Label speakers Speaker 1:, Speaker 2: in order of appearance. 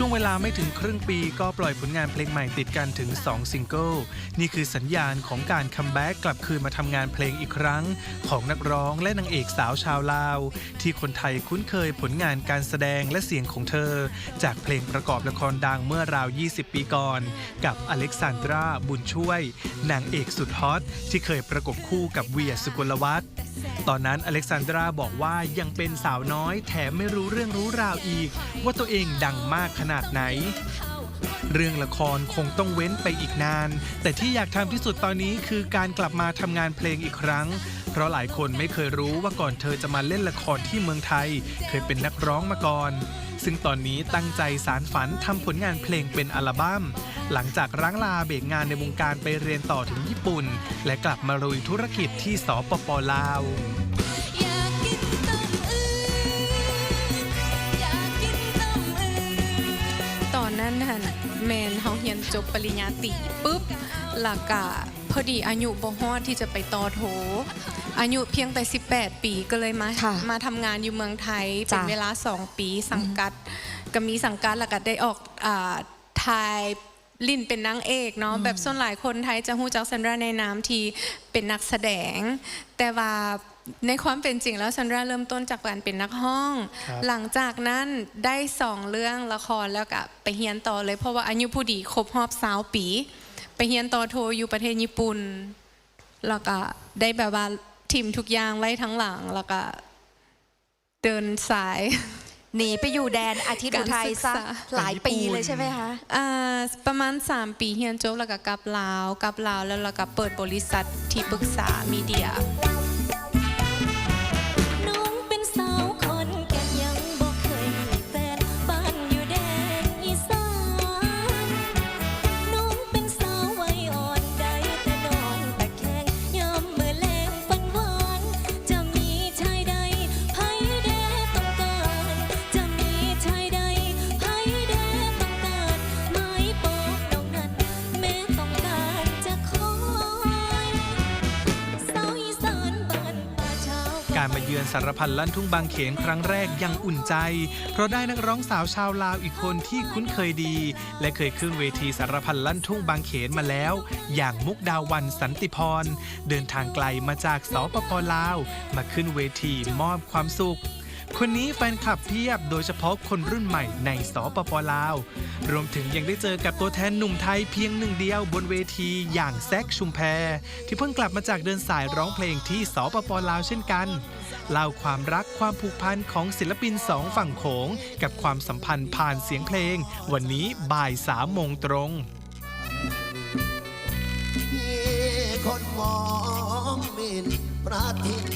Speaker 1: ช่วงเวลาไม่ถึงครึ่งปีก็ปล่อยผลงานเพลงใหม่ติดกันถึง 2 ซิงเกิล นี่คือสัญญาณของการคัมแบ็กกลับคืนมาทำงานเพลงอีกครั้ง ของนักร้องและนางเอกสาวชาวลาว ที่คนไทยคุ้นเคยผลงานการแสดงและเสียงของเธอ จากเพลงประกอบละครดังเมื่อราว 20 ปีก่อน กับอเล็กซานดราบุญช่วย นางเอกสุดฮอตที่เคยประกบคู่กับเวียสุกลวัฒน์ตอนนั้นอเล็กซานดราบอกว่ายังเป็นสาวน้อยแถมไม่รู้เรื่องรู้ราวอีก ว่าตัวเองดังมากขนาดไหน เรื่องละครคงต้องเว้นไปอีกนาน แต่ที่อยากทำที่สุดตอนนี้คือการกลับมาทำงานเพลงอีกครั้ง เพราะหลายคนไม่เคยรู้ว่าก่อนเธอจะมาเล่นละครที่เมืองไทย เคยเป็นนักร้องมาก่อน ซึ่งตอนนี้ตั้งใจสารฝันทำผลงานเพลงเป็นอัลบั้ม หลังจากร้างลาเบรกงานในวงการไปเรียนต่อถึงญี่ปุ่น และกลับมาลุยธุรกิจที่สปปลาว
Speaker 2: อยากกินต้มอื
Speaker 3: แมนเฮาเรียนจบปริญญาตรีปุ๊บแล้วก็พอดีอายุบ่ฮอดที่จะไปต่อโท อายุเพียงแต่ 18 ปีก็เลยมา
Speaker 4: ค่ะ
Speaker 3: มาทำงานอยู่เมืองไทยเป็น
Speaker 4: จ้ะ
Speaker 3: เวลา 2 ปีสังกัดก็มีสังกัดแล้วก็ได้ออกอ่าถ่ายลินเป็นนางเอกเนาะแบบส่วนหลายคนไทยจะฮู้จักซันดราในนามที่เป็นนักแสดง แต่ว่า ในความเป็นจริงแล้วซันดราเริ่มต้นจากการเป็นนักห้อง
Speaker 1: ครับ
Speaker 3: หลังจากนั้นได้สองเรื่องละครแล้วก็ไปเฮียนต่อเลยเพราะว่าอายุผู้ดีครบรอบสาวปี ไปเฮียนต่อโทอยู่ประเทศญี่ปุ่นแล้วก็ได้แบบว่าทีมทุกอย่างไว้ทั้งหลังแล้วก็เดินสาย
Speaker 4: หนีไปอยู่แดนอาทิตย์อุทัยซะ
Speaker 3: การศึกษา
Speaker 4: หลายปีเลยใช่ไหมคะ
Speaker 3: อ่าประมาณ 3 ปีเฮียนจบแล้วก็กลับลาวกลับลาวแล้วเราก็เปิดบริษัทที่ปรึกษามีเดีย
Speaker 2: การมา
Speaker 1: เยือนสารพันลั่นทุ่งบางเขนครั้งแรกยังอุ่นใจ เพราะได้นักร้องสาวชาวลาวอีกคนที่คุ้นเคยดี และเคยขึ้นเวทีสารพันลั่นทุ่งบางเขนมาแล้ว อย่างมุกดาวันสันติพร เดินทางไกลมาจากสปปลาว มาขึ้นเวทีมอบความสุข คนนี้แฟนคลับเพียบโดยเฉพาะคนรุ่นใหม่ในสปปลาว รวมถึงยังได้เจอกับตัวแทนหนุ่มไทยเพียงหนึ่งเดียวบนเวทีอย่างแซกชุมแพที่เพิ่งกลับมาจากเดินสายร้องเพลงที่สปปลาวเช่นกันเล่าความรักความผูกพันของศิลปินสองฝั่งโขง กับความสัมพันธ์ผ่านเสียงเพลง วันนี้บ่ายสามโมงตรง
Speaker 5: คนมองมินพระทิ